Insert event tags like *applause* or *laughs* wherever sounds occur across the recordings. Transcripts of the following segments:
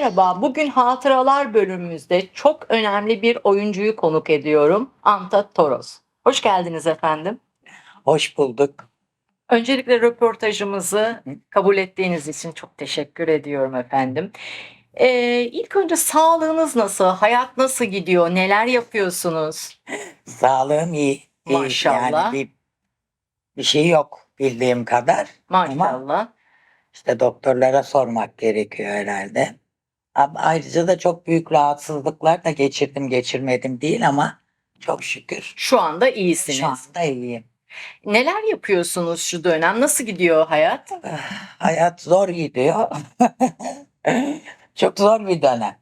Merhaba, bugün Hatıralar bölümümüzde çok önemli bir oyuncuyu konuk ediyorum. Anta Toros. Hoş geldiniz efendim. Hoş bulduk. Öncelikle röportajımızı kabul ettiğiniz için çok teşekkür ediyorum efendim. Ee, ilk önce sağlığınız nasıl? Hayat nasıl gidiyor? Neler yapıyorsunuz? Sağlığım iyi. iyi. Maşallah. Yani bir, bir şey yok bildiğim kadar. Maşallah. İşte doktorlara sormak gerekiyor herhalde. Ayrıca da çok büyük rahatsızlıklar da geçirdim geçirmedim değil ama çok şükür Şu anda iyisiniz. şu anda iyiyim. Neler yapıyorsunuz şu dönem? Nasıl gidiyor hayat? Hayat zor gidiyor. *laughs* çok zor bir dönem.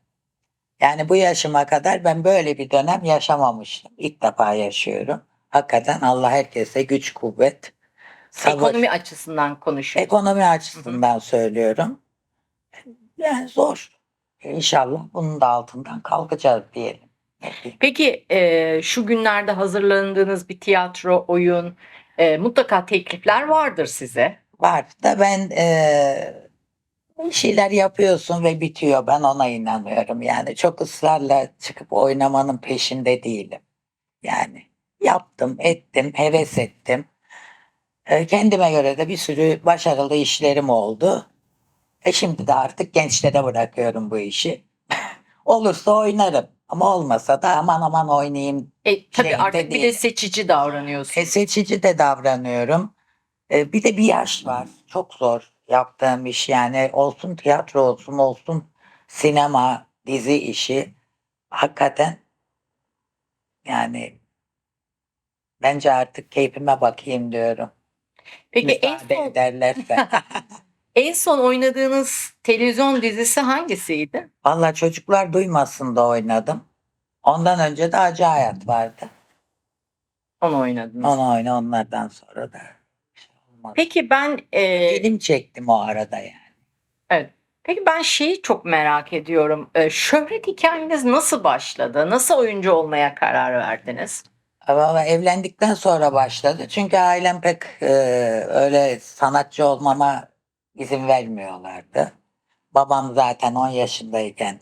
Yani bu yaşıma kadar ben böyle bir dönem yaşamamıştım. İlk defa yaşıyorum. Hakikaten Allah herkese güç kuvvet sabır. Ekonomi açısından konuşuyoruz. Ekonomi açısından söylüyorum. Yani zor. İnşallah bunun da altından kalkacağız diyelim. Peki e, şu günlerde hazırlandığınız bir tiyatro, oyun e, mutlaka teklifler vardır size. Var da ben eee, bir şeyler yapıyorsun ve bitiyor. Ben ona inanıyorum. Yani çok ısrarla çıkıp oynamanın peşinde değilim. Yani yaptım, ettim, heves ettim. Eee, kendime göre de bir sürü başarılı işlerim oldu. E şimdi de artık gençlere bırakıyorum bu işi. *laughs* Olursa oynarım. Ama olmasa da aman aman oynayayım E, tabii Şeyde artık bir de değil. seçici davranıyorsunuz. E, seçici de davranıyorum. E, bir de bir yaş var. Çok zor yaptığım iş yani olsun tiyatro olsun olsun sinema, dizi işi hakikaten yani bence artık keyfime bakayım diyorum. Peki en Müsaade son, ederlerse. *laughs* en son oynadığınız televizyon dizisi hangisiydi? Valla çocuklar duymasın da oynadım. Ondan önce de Acı Hayat vardı. Onu oynadınız. Onu oyna onlardan sonra da. şey olmadı. Peki ben e, Film çektim o arada yani. evet. Peki ben şeyi çok merak ediyorum. E, şöhret hikayeniz nasıl başladı? Nasıl oyuncu olmaya karar verdiniz? Valla evlendikten sonra başladı. Çünkü ailem pek e, öyle sanatçı olmama izin vermiyorlardı. Babam zaten 10 yaşındayken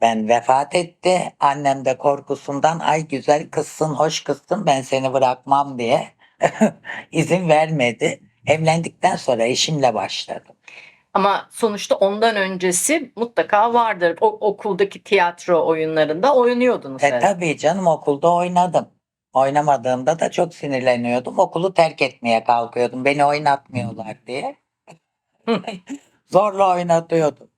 ben vefat etti. Annem de korkusundan ay güzel kızsın, hoş kızsın ben seni bırakmam diye *laughs* izin vermedi. Evlendikten sonra eşimle başladım. Ama sonuçta ondan öncesi mutlaka vardır. O okuldaki tiyatro oyunlarında oynuyordunuz. E tabii canım okulda oynadım. Oynamadığımda da çok sinirleniyordum. Okulu terk etmeye kalkıyordum. Beni oynatmıyorlar diye. *laughs* Zorla oynatıyordum.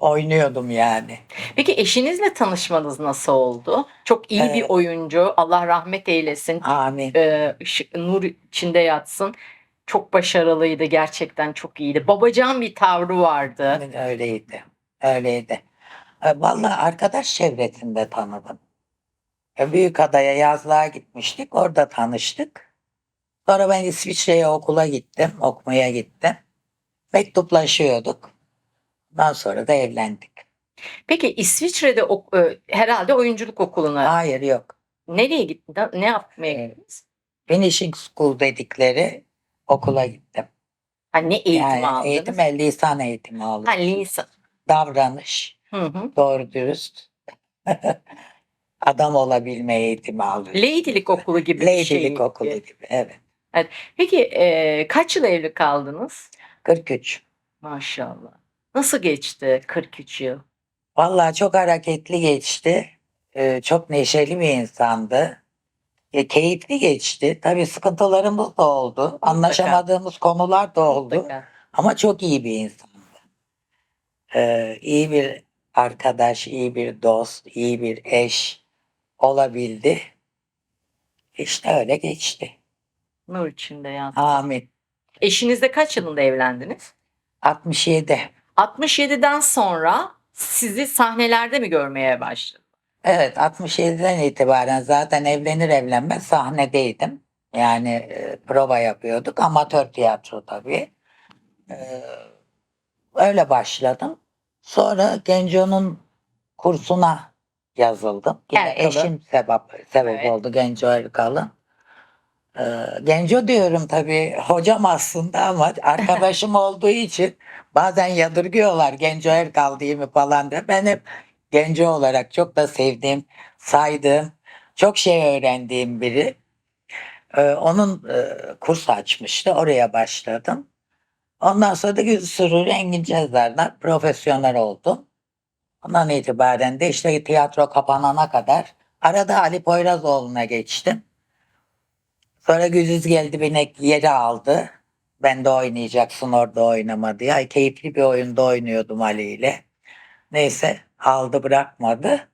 Oynuyordum yani. Peki eşinizle tanışmanız nasıl oldu? Çok iyi bir Evet. oyuncu. Allah rahmet eylesin. Amin. Ee, ışık- nur içinde yatsın. Çok başarılıydı. Gerçekten çok iyiydi. Babacan bir tavrı vardı. Öyleydi. Öyleydi. E, Vallahi arkadaş çevresinde tanıdım. E, Büyükada'ya yazlığa gitmiştik. Orada tanıştık. Sonra ben İsviçre'ye okula gittim. Okumaya gittim. Mektuplaşıyorduk. Ondan sonra da evlendik. Peki İsviçre'de ok- e, herhalde oyunculuk okuluna Hayır yok. nereye gittiniz? Ne yapmaya gittiniz? Finishing School dedikleri okula gittim. Ha, ne eğitim aldınız? eğitim, lisan eğitimi aldım. Ha, lisan. Davranış, Hı hı. doğru dürüst. *laughs* Adam olabilme eğitimi aldım. Lady'lik okulu gibi bir şey. Lady'lik okulu gibi. Evet. Peki e, kaç yıl evli kaldınız? 43. Maşallah. Nasıl geçti 43 yıl? Vallahi çok hareketli geçti. Ee, çok neşeli bir insandı. E, keyifli geçti. Tabii sıkıntılarımız da oldu. Anlaşamadığımız konular da oldu. Mutlaka. Ama çok iyi bir insandı. Ee, iyi bir arkadaş, iyi bir dost, iyi bir eş olabildi. İşte öyle geçti. Nur içinde yatsın. Amin. Eşinizle kaç yılında evlendiniz? 67. 67'den sonra sizi sahnelerde mi görmeye başladı? Evet 67'den itibaren zaten evlenir evlenmez sahnedeydim. Yani e, prova yapıyorduk. Amatör tiyatro tabii. Ee, öyle başladım. Sonra Genco'nun kursuna yazıldım. Yine Erkal'ın. eşim sebep, sebep Evet. oldu Genco Erkal'ın. Ee, Genco diyorum tabii hocam aslında ama arkadaşım *laughs* olduğu için Bazen yadırgıyorlar Genco Erkal değil mi falan diye. Ben hep Genco olarak çok da sevdiğim, saydığım, çok şey öğrendiğim biri. Ee, onun e, kurs açmıştı. Oraya başladım. Ondan sonra da Güzü Sürür Engin Cezar'dan profesyonel oldum. Ondan itibaren de işte tiyatro kapanana kadar arada Ali Poyrazoğlu'na geçtim. Sonra Güzüz geldi beni yeri aldı. Ben de oynayacaksın orada oynama diye. Ay, keyifli bir oyunda oynuyordum Ali ile. Neyse aldı bırakmadı.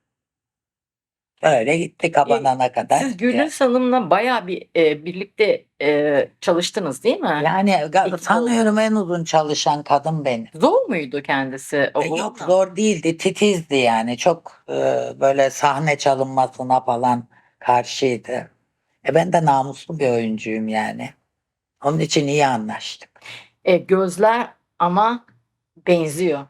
Öyle gitti kapanana kadar. Siz Gülnaz Hanım'la bayağı bir e, birlikte e, çalıştınız değil mi? Yani ga- sanıyorum en uzun çalışan kadın benim. Zor muydu kendisi? O E, Yok mu? zor değildi, titizdi yani. Çok e, böyle sahne çalınmasına falan karşıydı. E ben de namuslu bir oyuncuyum yani. Onun için iyi anlaştık. E, gözler ama benziyor.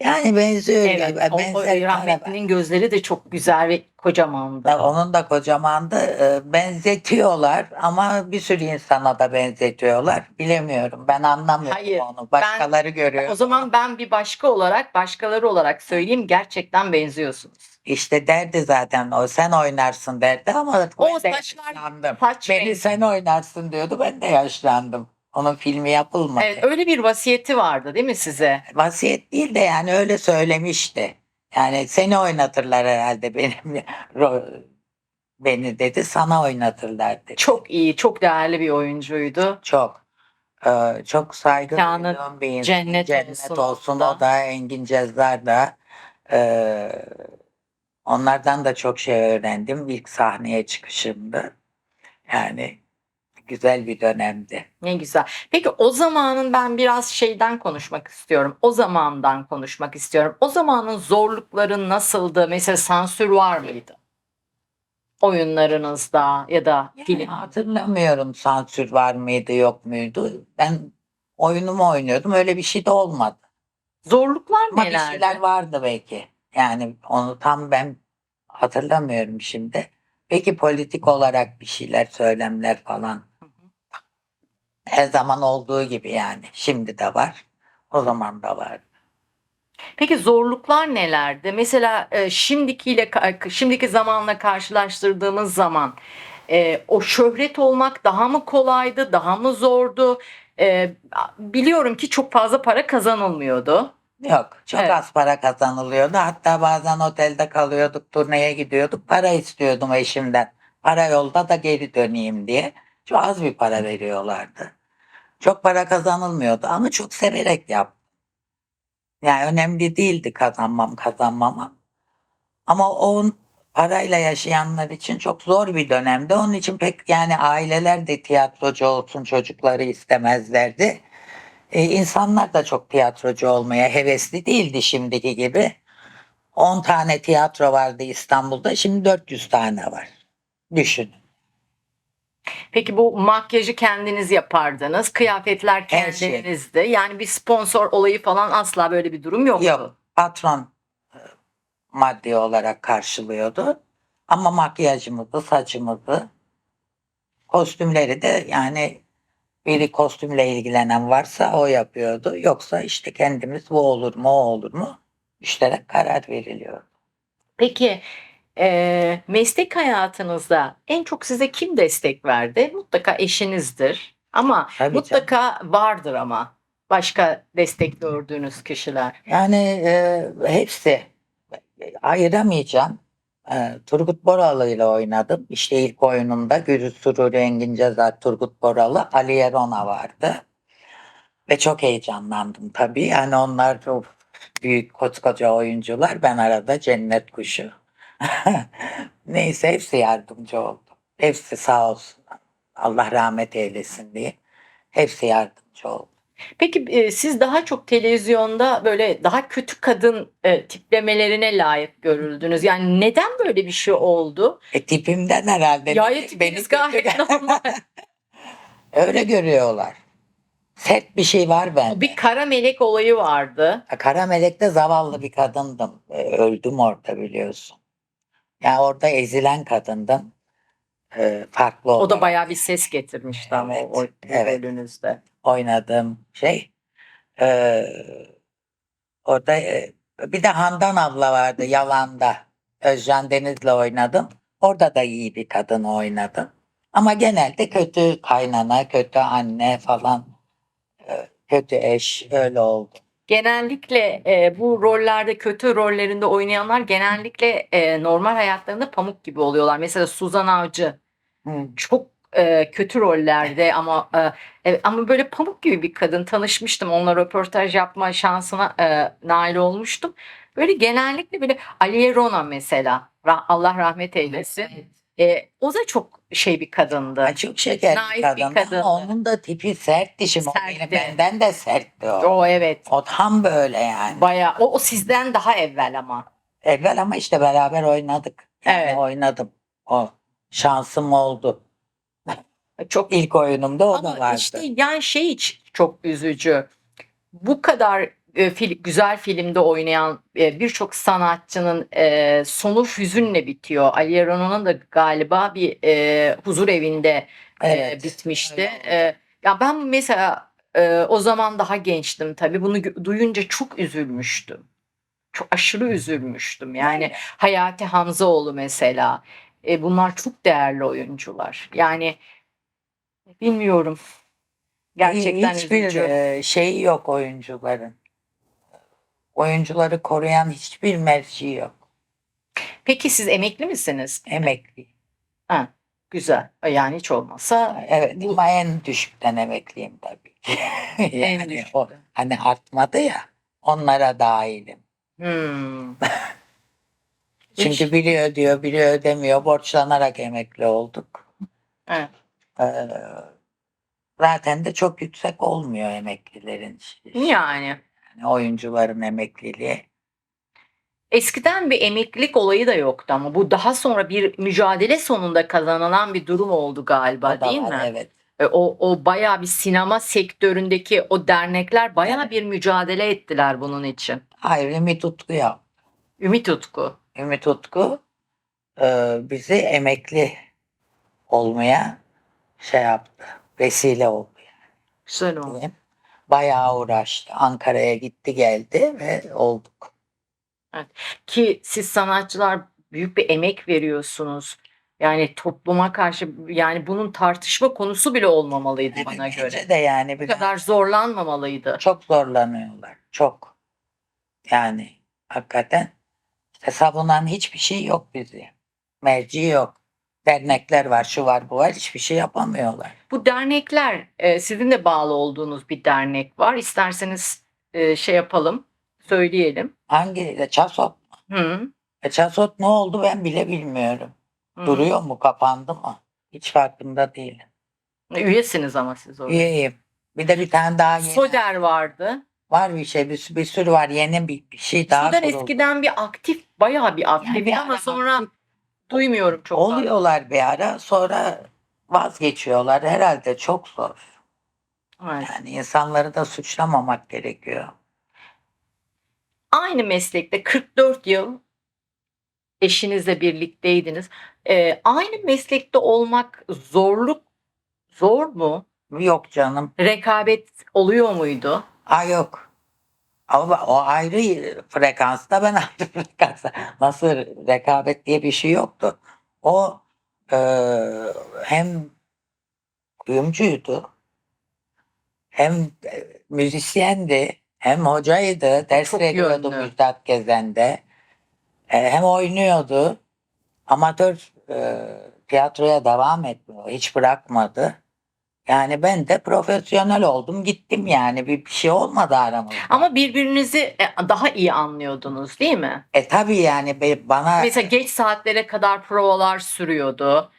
Yani benziyor. Evet, o, o benzer rahmetlinin gözleri de çok güzel ve kocamandı. Onun da kocamandı. E, benzetiyorlar ama bir sürü insana da benzetiyorlar. Bilemiyorum. Ben anlamıyorum Hayır, onu. Başkaları görüyor. O zaman ben bir başka olarak, başkaları olarak söyleyeyim gerçekten benziyorsunuz. İşte derdi zaten o sen oynarsın derdi ama O ben de saçlar- yaşlandım. Saç Beni rengi. sen oynarsın diyordu ben de yaşlandım. Onun filmi yapılmadı. Evet, öyle bir vasiyeti vardı değil mi size? Vasiyet değil de yani öyle söylemişti. Yani seni oynatırlar herhalde benim ro- beni dedi sana oynatırlar dedi. Çok iyi, çok değerli bir oyuncuydu. Çok. Ee, çok saygı Mekanı duyduğum bir insan. cennet olsun. O da Engin Cezzar da. Ee, onlardan da çok şey öğrendim. İlk sahneye çıkışımdı. Yani güzel bir dönemdi. Ne güzel. Peki o zamanın ben biraz şeyden konuşmak istiyorum. O zamandan konuşmak istiyorum. O zamanın zorlukları nasıldı? Mesela sansür var mıydı? Oyunlarınızda ya da Yani film. hatırlamıyorum sansür var mıydı yok muydu. Ben oyunumu oynuyordum. Öyle bir şey de olmadı. Zorluklar Ama bir nelerdi? şeyler vardı belki. Yani onu tam ben hatırlamıyorum şimdi. Peki politik olarak bir şeyler, söylemler falan. Her zaman olduğu gibi yani. Şimdi de var. O zaman da var. Peki zorluklar nelerdi? Mesela e, şimdikiyle ka- şimdiki zamanla karşılaştırdığımız zaman e, o şöhret olmak daha mı kolaydı, daha mı zordu? E, biliyorum ki çok fazla para kazanılmıyordu. Yok. Çok Evet. az para kazanılıyordu. Hatta bazen otelde kalıyorduk, turneye gidiyorduk. Para istiyordum eşimden. Para yolda da geri döneyim diye. Çok az bir para veriyorlardı. Çok para kazanılmıyordu ama çok severek yaptım. Yani önemli değildi kazanmam kazanmamam. Ama o parayla yaşayanlar için çok zor bir dönemdi. Onun için pek yani aileler de tiyatrocu olsun çocukları istemezlerdi. Ee, insanlar da çok tiyatrocu olmaya hevesli değildi şimdiki gibi. 10 tane tiyatro vardı İstanbul'da. Şimdi 400 tane var. Düşün. Peki bu makyajı kendiniz yapardınız, kıyafetler Her şey. kendinizdi. Yani bir sponsor olayı falan asla böyle bir durum yoktu. Yok. Patron e, maddi olarak karşılıyordu. Ama makyajımızı, saçımızı, kostümleri de yani biri kostümle ilgilenen varsa o yapıyordu. Yoksa işte kendimiz bu olur mu, o olur mu? Müşterek karar veriliyor. Peki e, meslek hayatınızda en çok size kim destek verdi? Mutlaka eşinizdir ama Tabii canım. mutlaka vardır ama başka destek gördüğünüz kişiler. Yani e, hepsi ayıramayacağım. E, Turgut Boralı ile oynadım. İşte ilk oyunumda Gürü Sururi Engin Cezar, Turgut Boralı, Ali Yerona vardı. Ve çok heyecanlandım tabii. Yani onlar çok büyük koskoca oyuncular. Ben arada cennet kuşu. *laughs* Neyse hepsi yardımcı oldu. Hepsi sağ olsun. Allah rahmet eylesin diye. Hepsi yardımcı oldu. Peki e, siz daha çok televizyonda böyle daha kötü kadın e, tiplemelerine layık görüldünüz. Yani neden böyle bir şey oldu? E tipimden herhalde. Ya tipiniz gayet normal. *laughs* Öyle görüyorlar. Sert bir şey var bende. Bir kara melek olayı vardı. Kara Melek'te zavallı bir kadındım. E, Öldüm orada biliyorsun. Yani orada ezilen kadındım. E, farklı O da olarak bayağı bir ses getirmişti ama Evet, o, o evet. rolünüzde. oynadığım şey. Ee, orada e, bir de Handan abla vardı Yalan'da. Özcan Deniz'le oynadım. Orada da iyi bir kadın oynadım. Ama genelde kötü kaynana, kötü anne falan, e, kötü eş öyle oldu. Genellikle e, bu rollerde kötü rollerinde oynayanlar genellikle e, normal hayatlarında pamuk gibi oluyorlar. Mesela Suzan Avcı Hı. çok e, kötü rollerde ama e, evet, ama böyle pamuk gibi bir kadın tanışmıştım. Onunla röportaj yapma şansına e, nail olmuştum. Böyle genellikle böyle Aliye Rona mesela Allah rahmet eylesin. E, o da çok şey bir kadındı. Ay, çok şeker Naif bir bir kadın kadındı. ama onun da tipi sert dişim. O Sertti. benim benden de sertti o. O evet. O tam böyle yani. Bayağı o, o sizden daha evvel ama. Evvel ama işte beraber oynadık. Yani Evet. oynadım. O şansım oldu. Çok İlk oyunumda o Ama da vardı. işte yani şey hiç çok üzücü. Bu kadar e, fil- güzel filmde oynayan e, birçok sanatçının e, sonu hüzünle bitiyor. Ali Yaron'un da galiba bir e, huzur evinde e, Evet, bitmişti. öyle oldu. E, ya ben mesela e, o zaman daha gençtim tabii. Bunu duyunca çok üzülmüştüm. Çok aşırı üzülmüştüm. Yani Hayati Hamzaoğlu mesela. E, bunlar çok değerli oyuncular. Yani bilmiyorum. Gerçekten Hiçbir üzücü. e, şeyi yok oyuncuların. Oyuncuları koruyan hiçbir merci yok. Peki siz emekli misiniz? Emekli. Güzel. Yani hiç olmazsa Evet Bu- ama en düşükten emekliyim tabii ki. en *laughs* yani düşükte. o hani artmadı ya onlara dahilim. Hmm. *laughs* Çünkü biri ödüyor, biri ödemiyor. Borçlanarak emekli olduk. Evet. Ee, zaten de çok yüksek olmuyor emeklilerin. Yani Yani oyuncuların emekliliği. eskiden bir emeklilik olayı da yoktu ama bu daha sonra bir mücadele sonunda kazanılan bir durum oldu galiba O da değil var, mi? Evet. E, O, o bayağı bir sinema sektöründeki o dernekler bayağı Evet. bir mücadele ettiler bunun için. Hayır Ümit Utku yap. Ümit Utku. Ümit Utku e, bizi emekli olmaya şey yaptı. Vesile oldu. Güzel oldu. diyeyim. Bayağı uğraştı. Ankara'ya gitti geldi ve olduk. Ki siz sanatçılar büyük bir emek veriyorsunuz. Yani topluma karşı yani bunun tartışma konusu bile olmamalıydı Evet, bana göre. de yani Bu kadar zorlanmamalıydı. çok zorlanıyorlar. Çok. Yani hakikaten savunan hiçbir şey yok bizi. Merci yok. Dernekler var, şu var, bu var. Hiçbir şey yapamıyorlar. Bu dernekler e, sizin de bağlı olduğunuz bir dernek var. İsterseniz e, şey yapalım, söyleyelim. Hangi? Çasot. Hı, E, Çasot ne oldu ben bile bilmiyorum. hı. Duruyor mu? Kapandı mı? Hiç farkında değilim. Üyesiniz ama siz orada. İyiyim. Bir de bir tane daha yeni. Soder vardı. Var bir şey, bir, bir sürü var. Yeni bir, bir şey daha Soder kuruldu. eskiden bir aktif, bayağı bir aktif Yani bir ama ara sonra aktif duymuyorum çok fazla. Oluyorlar bir ara sonra vazgeçiyorlar. Herhalde çok zor. Evet. Yani insanları da suçlamamak gerekiyor. Aynı meslekte 44 yıl eşinizle birlikteydiniz. Ee, aynı meslekte olmak zorluk zor mu? Yok canım. Rekabet oluyor muydu? Aa yok. Ama o ayrı frekansta ben *laughs* ayrı frekansta. Nasıl rekabet diye bir şey yoktu. O e, hem kuyumcuydu hem e, müzisyendi hem hocaydı. Ders Çok veriyordu yönlü. Müjdat Gezen'de. E, hem oynuyordu. Amatör e, tiyatroya devam etmiyor. Hiç bırakmadı. Yani ben de profesyonel oldum. Gittim yani. Bir, bir şey olmadı aramızda. Ama birbirinizi e, daha iyi anlıyordunuz değil mi? E tabii yani be- bana Mesela geç saatlere kadar provalar sürüyordu.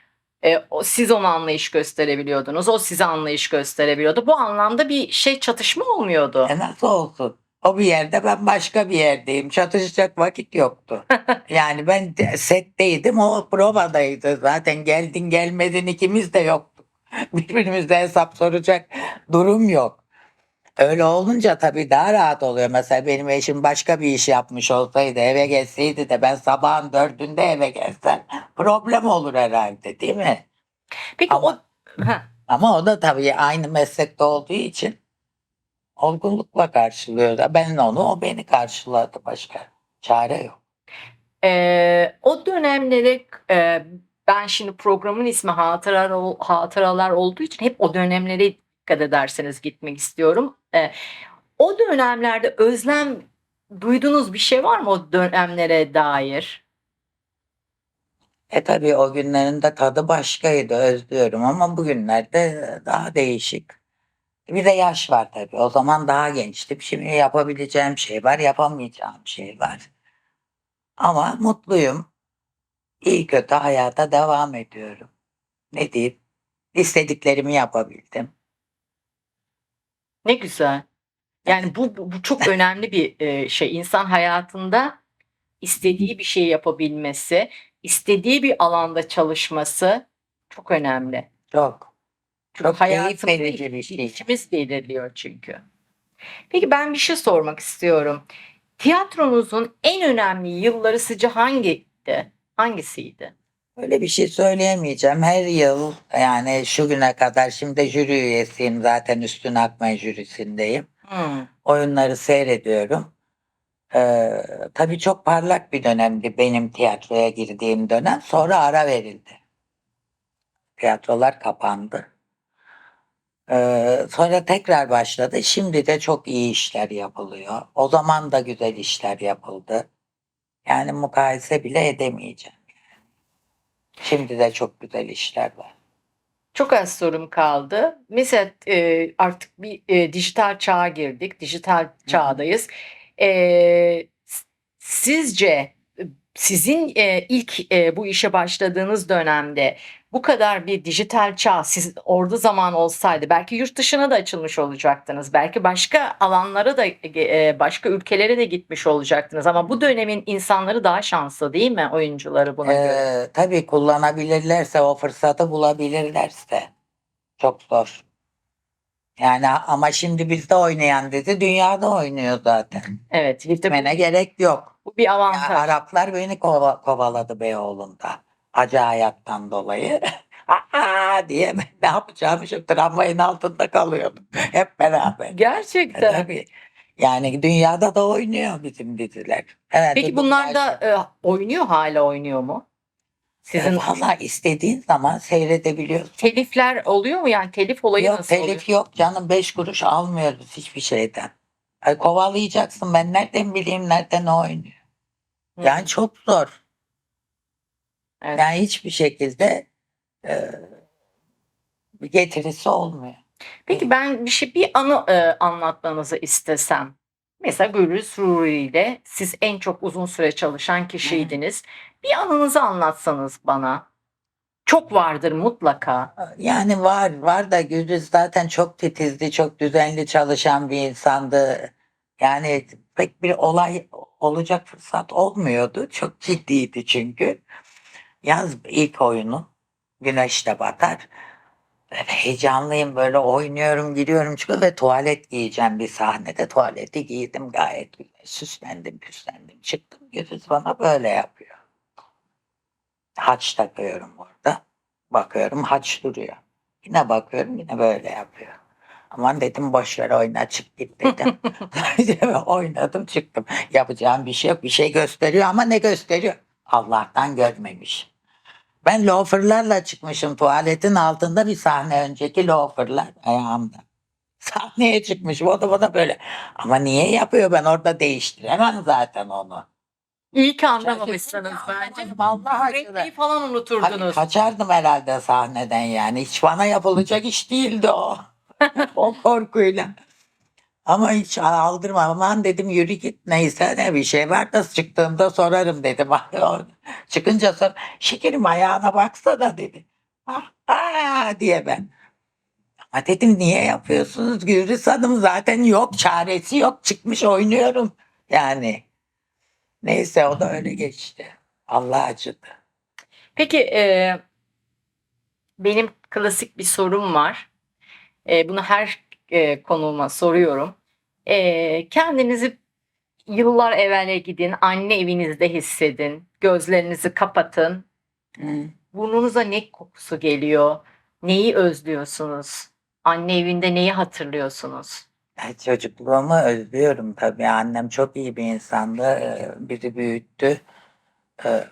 E, o- siz ona anlayış gösterebiliyordunuz. O size anlayış gösterebiliyordu. Bu anlamda bir şey çatışma olmuyordu. e nasıl olsun? O bir yerde ben başka bir yerdeyim. Çatışacak vakit yoktu. *laughs* yani ben de- setteydim o provadaydı. Zaten geldin gelmedin ikimiz de yoktuk. *laughs* Birbirimize hesap soracak durum yok. Öyle olunca tabii daha rahat oluyor. Mesela benim eşim başka bir iş yapmış olsaydı eve gelseydi de ben sabahın dördünde eve gelsem problem olur herhalde değil mi? Peki Ama- o Heh, Ama o da tabii aynı meslekte olduğu için olgunlukla karşılıyor ben onu o beni karşıladı başka çare yok. Ee, o dönemleri e, ben şimdi programın ismi hatıralar, ol- hatıralar olduğu için hep o dönemlere dikkat ederseniz gitmek istiyorum. Ee, o dönemlerde özlem duyduğunuz bir şey var mı o dönemlere dair? E tabii o günlerin de tadı başkaydı özlüyorum ama bugünlerde daha değişik. Bir de yaş var tabii. O zaman daha gençtim. Şimdi yapabileceğim şey var, yapamayacağım şey var. Ama mutluyum. İyi kötü hayata devam ediyorum. Ne diyeyim? İstediklerimi yapabildim. Ne güzel. Yani bu, bu çok önemli bir e, şey. İnsan hayatında istediği bir şey yapabilmesi, istediği bir alanda çalışması çok önemli. Çok. Çünkü Çok keyif hayatımızı verici bir şey. içimiz belirliyor çünkü. Peki ben bir şey sormak istiyorum. Tiyatronuzun en önemli yılları sizce hangiydi? Hangisiydi? Öyle bir şey söyleyemeyeceğim. Her yıl yani şu güne kadar şimdi jüri üyesiyim zaten Üstün Akmay jürisindeyim. Hmm. oyunları seyrediyorum. Ee, tabii çok parlak bir dönemdi benim tiyatroya girdiğim dönem. Sonra ara verildi. Tiyatrolar kapandı. Ee, sonra tekrar başladı. Şimdi de çok iyi işler yapılıyor. O zaman da güzel işler yapıldı. Yani mukayese bile edemeyeceğim. Şimdi de çok güzel işler var. Çok az sorum kaldı. Mesela e, artık bir e, dijital çağa girdik. Dijital çağdayız. E, sizce sizin e, ilk e, bu işe başladığınız dönemde bu kadar bir dijital çağ siz orada zaman olsaydı belki yurt dışına da açılmış olacaktınız. Belki başka alanlara da e, başka ülkelere de gitmiş olacaktınız. Ama bu dönemin insanları daha şanslı değil mi oyuncuları buna göre? Ee, tabii kullanabilirlerse, o fırsatı bulabilirlerse çok zor. Yani ama şimdi bizde oynayan dizi dünyada oynuyor zaten. Evet, Gitmene gerek yok. bu bir Ya avantaj. Araplar beni kova- kovaladı Beyoğlu'nda. Acı hayattan dolayı. *laughs* Aa diye ben ne yapacağımı şu tramvayın altında kalıyordum. *laughs* Hep beraber. E, Gerçekten. tabii. Yani dünyada da oynuyor bizim diziler. Evet, Peki bu- bunlar da e, oynuyor hala oynuyor mu? Sizin Valla istediğin zaman seyredebiliyorsun. telifler oluyor mu yani telif olayı Yok nasıl telif yok canım beş kuruş almıyoruz hiçbir şeyden. Ay, kovalayacaksın ben nereden bileyim nerede ne oynuyor. oluyor? Yani çok zor. Evet. Yani hiçbir şekilde e, getirisi olmuyor. Peki ben bir şey bir anı e, anlatmanızı istesem. Mesela Gülüz Ruri ile siz en çok uzun süre çalışan kişiydiniz. Bir anınızı anlatsanız bana. Çok vardır mutlaka. Yani var var da Gündüz zaten çok titizdi, çok düzenli çalışan bir insandı. Yani pek bir olay olacak fırsat olmuyordu. Çok ciddiydi çünkü. Yaz ilk oyunu Güneş de batar. Heyecanlıyım böyle oynuyorum giriyorum çıkıyor ve tuvalet giyeceğim bir sahnede. Tuvaleti giydim gayet güzel. Süslendim püslendim çıktım. Gündüz bana böyle yapıyor. Haç takıyorum orada. Bakıyorum haç duruyor. Yine bakıyorum yine böyle yapıyor. Aman dedim boş ver oyna çık git dedim. *laughs* *laughs* Oynadım çıktım. Yapacağım bir şey yok. Bir şey gösteriyor ama ne gösteriyor? Allah'tan görmemiş. Ben loaferlarla çıkmışım tuvaletin altında bir sahne önceki loaferlar ayağımda. *laughs* Sahneye çıkmışım o da bana böyle. Ama niye yapıyor ben orada değiştiremem zaten onu. İyi ki anlamamışsınız bence. vallahi Repliği falan Hani unuturdunuz. kaçardım herhalde sahneden yani. Hiç bana yapılacak iş değildi o. *laughs* o korkuyla. Ama hiç aldırma. Aman dedim yürü git neyse ne bir şey var da çıktığımda sorarım dedim. *laughs* Çıkınca sor. Şekerim ayağına baksana dedi. Ah, ah diye ben. Ama dedim niye yapıyorsunuz Gülriz Hanım zaten yok çaresi yok çıkmış oynuyorum. Yani neyse o da öyle geçti. Allah acıdı. Peki e, benim klasik bir sorum var. E, bunu her e, konuğuma soruyorum. E, kendinizi yıllar evvele gidin, anne evinizde hissedin, gözlerinizi kapatın. Hı. Burnunuza ne kokusu geliyor? Neyi özlüyorsunuz? Anne evinde neyi hatırlıyorsunuz? Ay, Çocukluğumu özlüyorum tabii. Annem çok iyi bir insandı. Bizi büyüttü.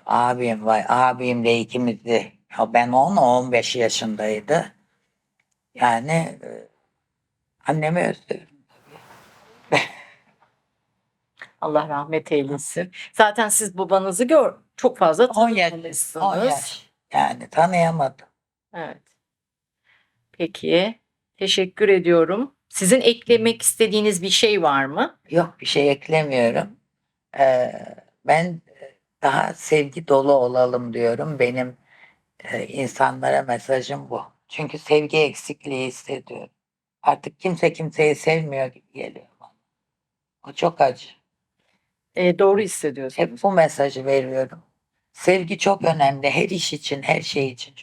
Abim var. Abimle ikimizi. Ya ben 10 o 15 yaşındaydı. Yani annemi özlüyorum. *laughs* Allah rahmet eylesin. Zaten siz babanızı gör çok fazla 10 yaş. 10 tanımışsınız. yaş. Yani tanıyamadım. Evet. Peki. Teşekkür ediyorum. Sizin eklemek istediğiniz bir şey var mı? Yok bir şey eklemiyorum. Ee, ben daha sevgi dolu olalım diyorum. Benim e, insanlara mesajım bu. Çünkü sevgi eksikliği hissediyorum. Artık kimse kimseyi sevmiyor gibi geliyor O çok acı. Ee, doğru hissediyorsunuz. Hep bu mesajı veriyorum. Sevgi çok önemli. Her iş için, her şey için